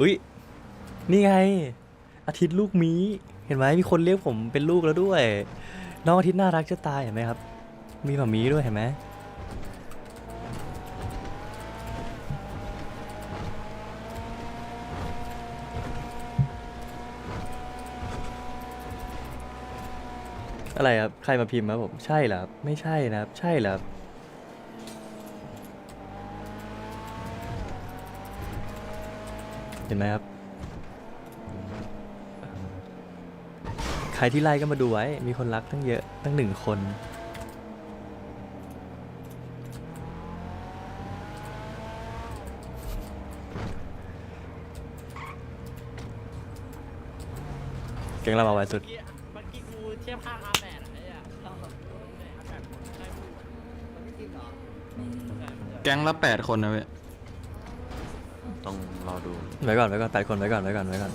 อุ้ยนี่ไง อาทิตย์ลูกมีเห็นไหมมีคนเรียกผมเป็นลูกแล้วด้วย น้องอาทิตย์น่ารักจะตายเห็นไหมครับ มีหมามีด้วยเห็นไหมอะไรครับ ใครมาพิมพ์ครับผม ใช่เหรอครับ ไม่ใช่นะครับ ใช่เหรอครับ ห็นไหมครับ ใครที่ไล่ก็มาดูไว้ มีคนรักตั้งเยอะตั้งหนึ่งคน เก่งเรามาไว้สุด เมื่อกี้กูเทียบข้างอาแปดอะไรอะแก๊งละแปดคนนะเว้ย ต้องรอดูไว้ก่อนไว้ก่อนแปดคนไว้ก่อนไว้ก่อนไว้ก่อน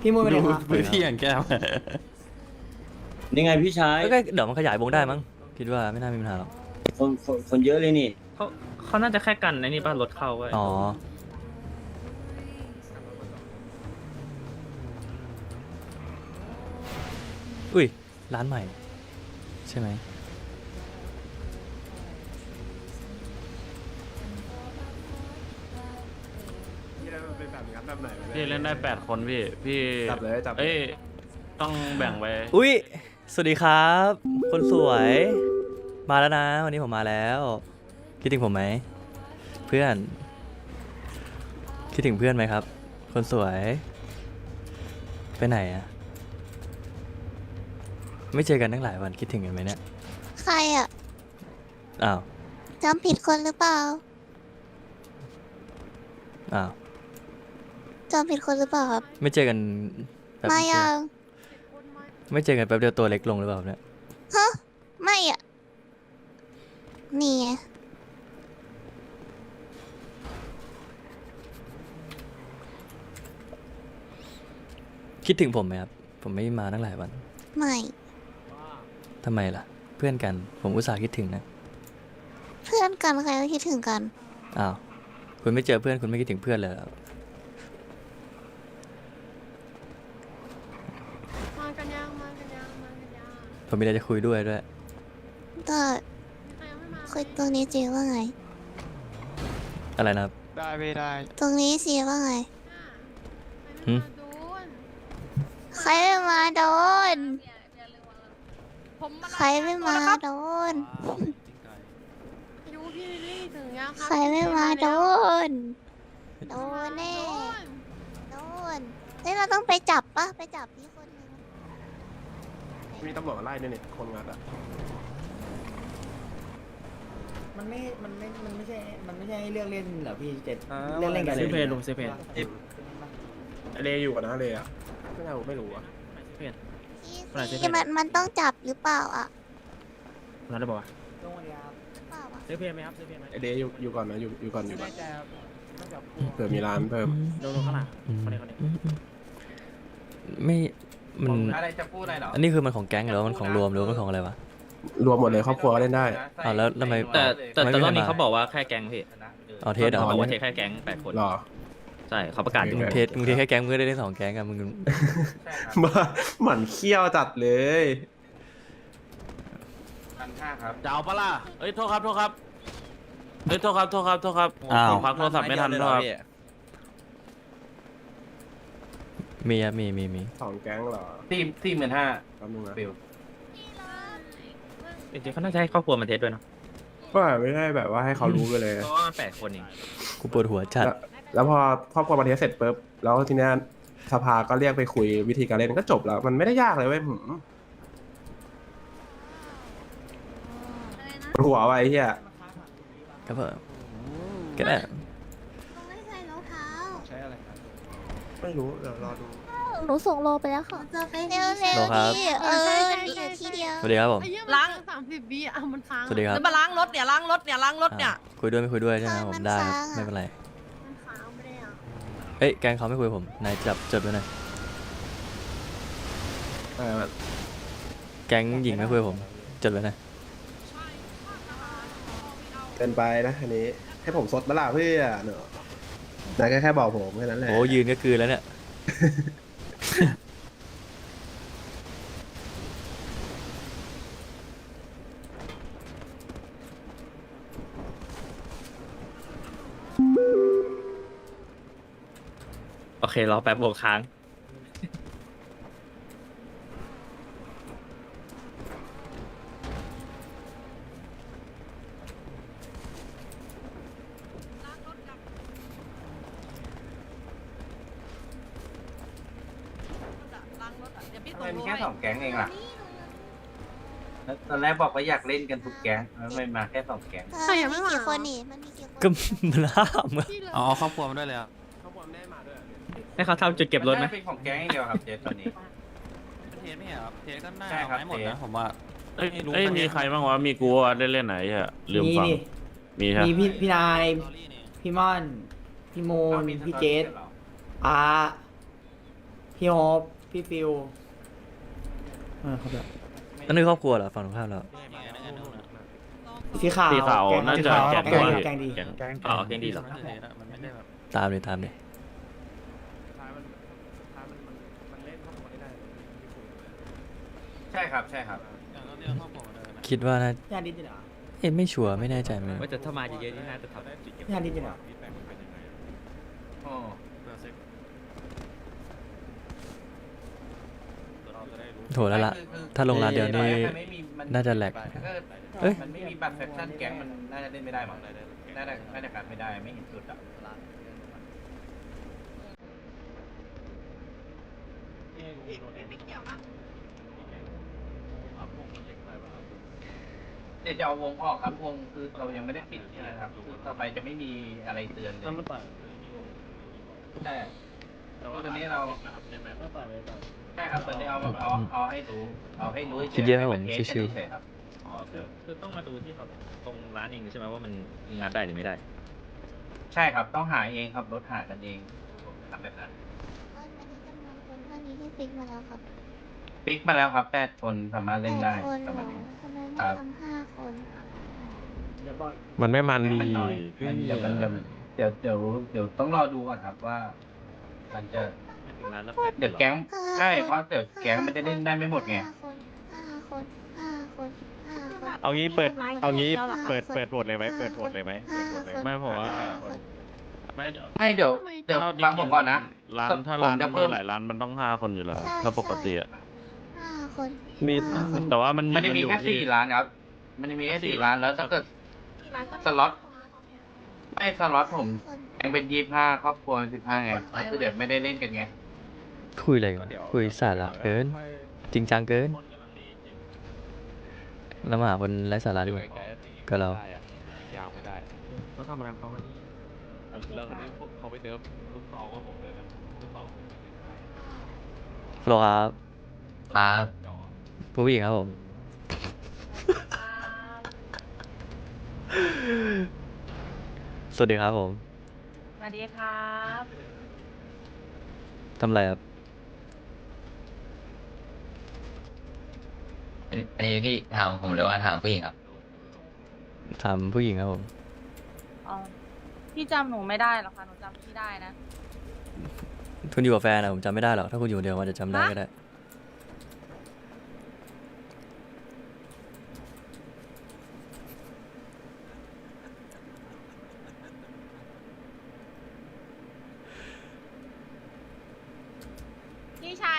พี่มูไปเลยครับพื้นที่อย่างแก้วนี่ไงพี่ชายก็เดี๋ยวมันขยายวงได้มั้งคิดว่าไม่น่ามีปัญหาหรอกคนคนคนเยอะเลยนี่เขาเขาน่าจะแค่กันไอ้นี่ป่ะรถเข้าไว้อ๋ออุ้ยร้านใหม่ ใช่ไหม พี่เล่นได้แปดคนพี่ พี่จับเลยจับเลย เอ้ยต้องแบ่งไว้อุ้ยสวัสดีครับ คนสวย มาแล้วนะ วันนี้ผมมาแล้ว คิดถึงผมไหม เพื่อน คิดถึงเพื่อนไหมครับ คนสวย ไปไหนอะไม่เจอกันตั้งหลายวันคิดถึงกันไหมเนี่ยใครอะอ้าวจำผิดคนหรือเปล่า อ้าวจำผิดคนหรือเปล่าครับ ไม่เจอกันแป๊บมาเดียวยังไม่เจอกันแป๊บเดียวตัวเล็กลงหรือเปล่าเนี่ยฮะไม่อะนี่ไงคิดถึงผมไหมครับ ผมไม่มาตั้งหลายวันไม่ทำไมล่ะ เพื่อนกัน ผมอุตส่าห์คิดถึงนะ เพื่อนกันใครก็คิดถึงกัน อ้าว คุณไม่เจอเพื่อนคุณไม่คิดถึงเพื่อนเลยเหรอมา กันยังมากันยังมากันยังผมมีอะไรจะคุยด้วยด้วยก็ใครยังไม่มาคุยตรงนี้จีว่าไง อะไรนะครับ ได้ไม่ได้ ตรงนี้จีว่าไงหึใครไม่มาโดนใครไม่มาโดน ผมมาใครไม่มาโดน ดูพี่ลิลลี่ถึงยังครัใครไม่มาโดน โดนแน่ โดน โดนเฮ้ยเราต้องไปจับปะไปจับพี่คนนึง มีตำรวจมาไล่ด้วยนี่คนงัดอะมันไม่ มันไม่ มันไม่ใช่ มันไม่ใช่เรื่องเล่นเหรอพี่เจ็ดเล่นเล่นกันซื้อเพนลุงซื้อเพนเลอยู่กันนะเลอะไม่รู้ไม่รู้อะเพนพี่อะไรสิพี่มันมันต้องจับหรือเปล่าอะนั่นได้บอกว่าตรงนี้ครับหรือเปล่าอะซื้อเพนไหมครับซื้อเพนไหมไอเดย์อยู่อยู่ก่อนนะอยู่อยู่ก่อนอยู่ก่อนแน่ใจครับน่าจะพูดเผื่อมีร้านเพิ่มลงลงข้างหลังอืมคนนี้คนนี้อืมอืมไม่ มันอะไรจะพูดอะไรเหรออันนี้คือมันของแก๊งหรือว่ามันของรวมหรือว่ามันของอะไรวะ รวมหมดเลยครอบครัวก็เล่นได้ อ้าวแล้วทำไม แต่แต่ไม่แต่มีรอบนี้ใครมาเขาบอกว่าแค่แก๊งพี่เอาเทสเหรเขาอบอกว่าเทแค่แก๊งแปดคนหรอ ใช่เขาประกาศอยู่โอเทสมึงเทสแค่แก๊งมึงก็ได้ได้สองแก๊งอะมึงมาหมั่นเขี้ยวจัดเลยพันห้าครับจะเอาปะล่ะเอ้ยโทษครับโทษครับเอ้ยโทษครับโทษครับโทษครับอ้าวผมพักโทรศัพท์ไม่ทันโทษครับ มีอะมีมีมีสองแก๊งเหรอสี่สี่หมื่นห้าแป๊บนึงนะฟิวจริงๆเขาน่าจะให้ครอบครัวมาเทสด้วยเนาะก็ไม่ได้แบบว่าให้เขารู้ไปเลย เพราะว่าแปดคนเองกูปวดหัวจัดแล้วแล้วพอครอบครัวมาเทสเสร็จปุ๊บแล้วทีเนี้ยสภาก็เรียกไปคุยวิธีการเล่นก็จบแล้ว มันไม่ได้ยากเลยเว้ยหืมหัวไว้เฮียก็เพิ่มก็ได้ต้องไม่ใส่รองเท้า ใช้อะไรครับ ไม่รู้เดี๋ยวรอดู หนูส่งโลไปแล้วค่ะจะไปเร็วเร็วพี่เออเหลือที่เดียวสวัสดีครับผม ล้างสามสิบวิอะมันค้างสวัสดีครับ แล้วมาล้างรถเนี่ยล้างรถเนี่ยล้างรถเนี่ยอ่าคุยด้วยไม่คุยด้วยใช่ไหมผมได้ครับมันค้างอะไม่เป็นไร มันค้างไม่ได้อะเอ้ยแก๊งเขาไม่คุยกับผมนายจับจดไว้หน่อยเออแก๊งหญิงไม่คุยกับผมจดไว้หน่อยเกินไปนะอันนี้ให้ผมซดมาล่ะเพื่อนเนอะนายก็แค่บอกผมแค่นั้นแหละโอ้ยืนก็คือแล้วเนี่ย เครอแป๊บโบกค้าง ทำไมมีแค่สองแก๊งเองล่ะแล้วตอนแรกบอกว่าอยากเล่นกันทุกแก๊งแล้วทำไมมาแค่สองแก๊ง เออมันมีกี่คนนี่ มันมีกี่คนก็มันห้ามอะเอาเอาครอบครัวมาด้วยเลยอะ ให้เขาทำจุดเก็บรถไหม น่าจะเป็นของแก๊งอย่างเดียวครับเจตอนนี้ เทสไม่เหรอครับเทสก็น่าใช่เอาครับให้หมดเทสนะผมว่า เอ้ยรู้เอ้ยประเทศมีใครบ้างวะ มีกูอะเล่นๆไหนอะลืมมีฟัง นี่มีใช่มีพี่พี่นายสตอรี่นี่พี่ม่อน พี่โมนเอามีพี่สตอเจรี่สเหรออาพี่โฮปพี่ฟิวเออเขาแบบนั่นคือครอบครัวเหรอฝั่งตรงข้ามเราสีขาวสีขาวแกงน่าจะสีขาวแกงแกงดีดี แกงดีอ๋อแกงดีเหรอมันไม่ได้มันไม่ได้แบบตามเลยตามเลย ช่ครับใช่ครับอย่างเราเรียกครอบครัวมาด้วยนะคิดว่าน่าย่านดิจิเหรอเอ๊ะไม่ชัวร์ไม่แน่ใจเหมือนกัน ว่าแต่ถ้ามาเยอะๆนี่น่าจะทำย่านดิจิเหรอโอ้โถแล้วละ ถ้าลงร้านเดียวนี่ถ้าไม่มีมัน่าจะแหลกถ้าเกิดเอ้ย มันไม่มีบัตรแฟชั่นแก๊งมันน่าจะเล่นไม่ได้มั้งน่าจะน่าจะการไม่ได้ไม่เห็นจุดอะ เดี๋ยวจะเอาวงออกครับวงคือเรายังไม่ได้ปิดนะครับคือต่อไปจะไม่มีอะไรเตือนเลยใช่คือตอนนี้เราใช่ครับตอนนี้เอาแบบเอาเอาให้รู้เอาให้รู้คิดเยอะครับผมให้นเทสชิวๆเฉยๆครับอ๋อคือคือต้องมาดูที่เขาตรงร้านเองใช่ไหมว่ามันงานได้หรือไม่ได้ ใช่ครับต้องหาเองครับรถหากันเองทำแบบนั้นอันนี้จำนวนคนเท่านี้ที่ฟิกมาแล้วครับ ปิกมาแล้วครับแปดคนสามารถเล่นได้แปคนประเหรมาณอนี้ ทำไมไม่ครับ ทำห้าคนเดี๋ยวบอกมันไม่มันดีมันน้อยมันเดี๋ยวมันจะเดี๋ยวเดี๋ยวเดี๋ยวต้องรอดูก่อนครับว่า มันจะร้านละเดี๋ยวแก๊งใช่เพราะเดี๋ยวแก๊งมันจะเล่นได้ไม่หมดไง ห้าคนห้าคนห้าคนห้าคน เอางี้เปิด เอางี้ห้าเปิดคนเปิดโหวตเลยไหมเปิดโหวตเลยไหมเปิดโหวตเลยไหมไม่ผมว่าไม่เดี๋ยวไม่เดี๋ยวเดี๋ยวฟังผมก่อนนะ ร้านถ้าผมร้านจะมีเพิ่ม หลายร้านมันต้องห้าคนอยู่แล้วถ้าปกติอะห้า คน มีห้าคนแต่ว่ามันมันจะมีอยู่แค่ที่สี่ร้านครับ มันจะมีแค่สี่ร้านแล้วถ้าเกิด สล็อต ไม่สล็อตผมยังเป็นยี่ห้าครอบครัวสิบห้าไงคือเดี๋ยวไม่ได้เล่นกันไงคุยอะไรกันคุยสาระเกิน จริงจังเกินแล้วมาหาคนไร้สาระดีกว่าก็เรายาวไม่ได้เขาทำอะไรเขาแล้วนี่พวกเขาไปเนิร์ฟลูกสองก็ผมเลยนะลูกสองโฟลครับครับ ผู้หญิงครับผม สวัสดีครับผมสวัสดีครับทำอะไรครับอันนี้พี่ถามผมหรือว่าถามผู้หญิงครับ ถามผู้หญิงครับผม อ๋อพี่จำหนูไม่ได้หรอกค่ะ หนูจำพี่ได้นะ คุณอยู่กับแฟนอะผมจำไม่ได้หรอก ถ้าคุณอยู่คนเดียวมันจะจำได้ก็ได้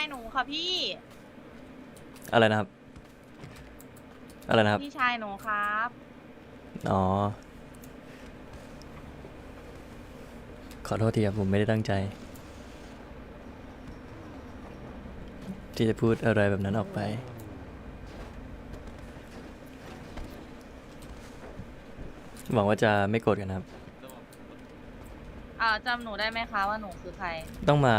หนูค่ะพี่ อะไรนะครับ อะไรนะครับ พี่ชายหนูครับ อ๋อ ขอโทษทีครับผมไม่ได้ตั้งใจ ที่จะพูดอะไรแบบนั้นออกไป หวังว่าจะไม่โกรธกันนะครับ อ่าจำหนูได้ไหมคะว่าหนูคือใคร ต้องมา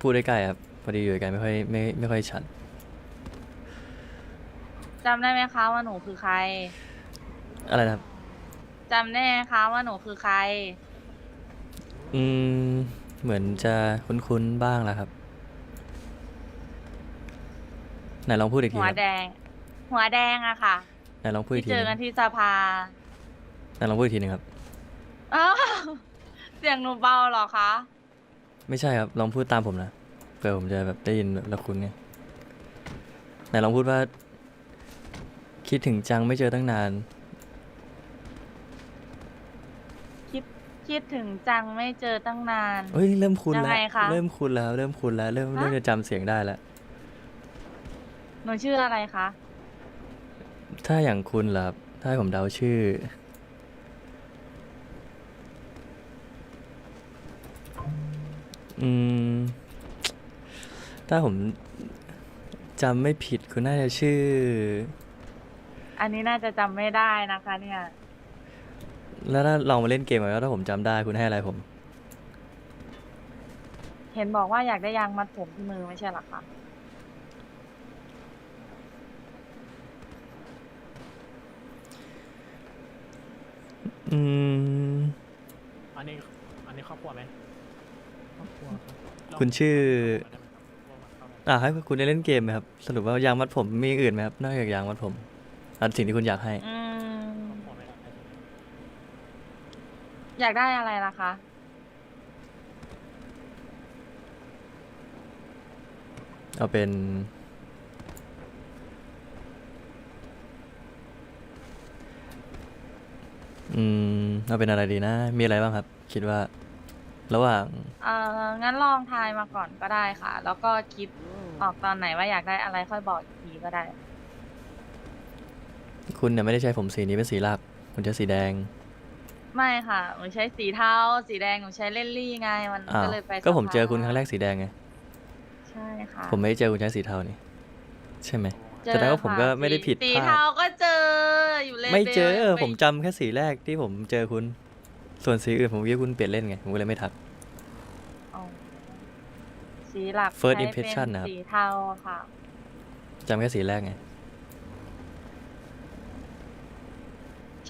พูดใกล้ๆครับ พอดีอยู่ไกลไม่ค่อยไม่ไม่ค่อยชัด จำได้ไหมคะว่าหนูคือใคร อะไรนะครับ จำได้ไหมคะว่าหนูคือใคร อืม เหมือนจะคุ้นๆบ้างแล้วครับ ไหนลองพูดอีกทีหัวครับแดง หัวแดงอะค่ะ ไหนลองพูดอีที่กทีเจหอนึงกันที่สภาไหนลองพูดอีกทีหนึงครับ อ้าวเสียงหนูเบาเหรอคะ ไม่ใช่ครับ ลองพูดตามผมนะ เผื่อผมจะแบบได้ยินแบบแล้วคุณไงไหนลองพูดว่า คิดถึงจังไม่เจอตั้งนาน คิดคิดถึงจังไม่เจอตั้งนาน เฮ้ยเริ่มคุ้นยังแล้วไงคะเริ่มคุ้นแล้วเริ่มคุ้นแล้ว เริ่มฮะ เริ่มจะจำเสียงได้แล้ว หนูชื่ออะไรคะ ถ้าอย่างคุณล่ะครับถ้าให้ผมเดาชื่อ อืม ถ้าผมจำไม่ผิดคุณน่าจะชื่อ อันนี้น่าจะจำไม่ได้นะคะ เนี่ย แล้วถ้าลองมาเล่นเกมกันแล้วถ้าผมจำได้คุณให้อะไรผม เห็นบอกว่าอยากได้ยางมัดผมที่มือไม่ใช่เหรอคะอืม อันนี้ อันนี้ครอบครัวไหมครอบครัวครับคุณชื่อ อ่าให้คุณได้เล่นเกมไหมครับ สรุปว่ายางมัดผมมีอย่างอื่นไหมครับนอกจากยางมัดผมอันสิ่งที่คุณอยากให้ อืมอยากได้อะไรล่ะคะ เอาเป็น อืม เอาเป็นอะไรดีนะ มีอะไรบ้างครับ คิดว่า ระหว่างเอ่องั้นลองทายมาก่อนก็ได้ค่ะ แล้วก็คิดออกตอนไหนว่าอยากได้อะไรค่อยบอกอีกทีก็ได้ คุณเนี่ยไม่ได้ใช้ผมสีนี้เป็นสีหลัก คุณใช้สีแดงไม่ค่ะหนูใช้สีเทาสีแดงหนูใช้เล่นลี่ไงมันอ้าวก็เลยไปก็ผมสภาเจอคุณครั้งแรกสีแดงไง ใช่ค่ะผมไม่ได้เจอคุณใช้สีเทานี่ ใช่ไหม เจอแสดงว่าผมก็ค่ะไม่ได้ผิดสีพลาเทาดก็เจออยู่เลเวลไม่เจอยังผมจำแค่สีแรกที่ผมเจอคุณ ส่วนสีอื่นผมคิดว่าคุณเปลี่ยนเล่นไง ผมก็เลยไม่ทักอ๋อสีหลัก First ใช้ impression เป็นนะครับ สีเทาค่ะ จำแค่สีแรกไง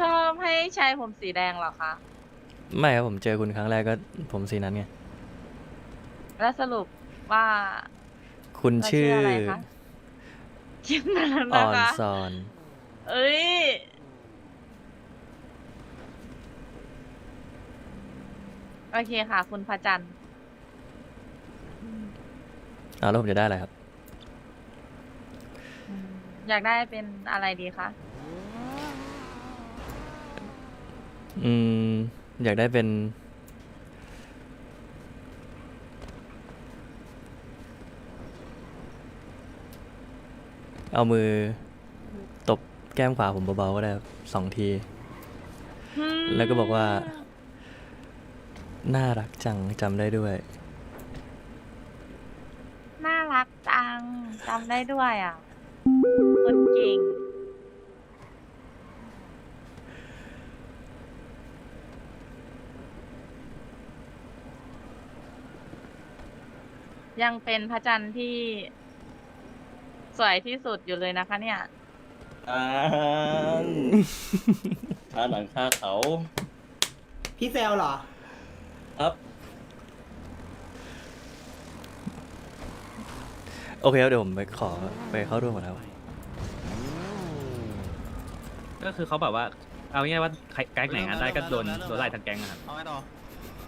ชอบให้ใช้ผมสีแดงเหรอคะ ไม่ครับผมเจอคุณครั้งแรกก็ผมสีนั้นไง แล้วสรุปว่าคุณเราชื่ออะไรคะคิดนานอนะอนคะ ซอน เอ้ย โอเคค่ะ คุณพระจันทร์เอาแล้วผมจะได้อะไรครับ อืมอยากได้เป็นอะไรดีคะ อืม อยากได้เป็น เอามือ ตบแก้มขวาผมเบาๆก็ได้ครับสองที แล้วก็บอกว่า น่ารักจังจำได้ด้วย น่ารักจังจำได้ด้วยอะ คนเก่ง ยังเป็นพระจันทร์ที่ สวยที่สุดอยู่เลยนะคะเนี่ย อ่านค่าหนังค่าเขา พี่เซลเหรอ ครับโอเคครับเดี๋ยวผมไปขอไปเข้าร่วมก่อนครับ ก็คือเขาแบบว่า เอาง่ายๆว่าใครแก๊งไหนงานได้ก็โดนโดนไล่ทั้งแก๊งนะครับ เอาไงต่อ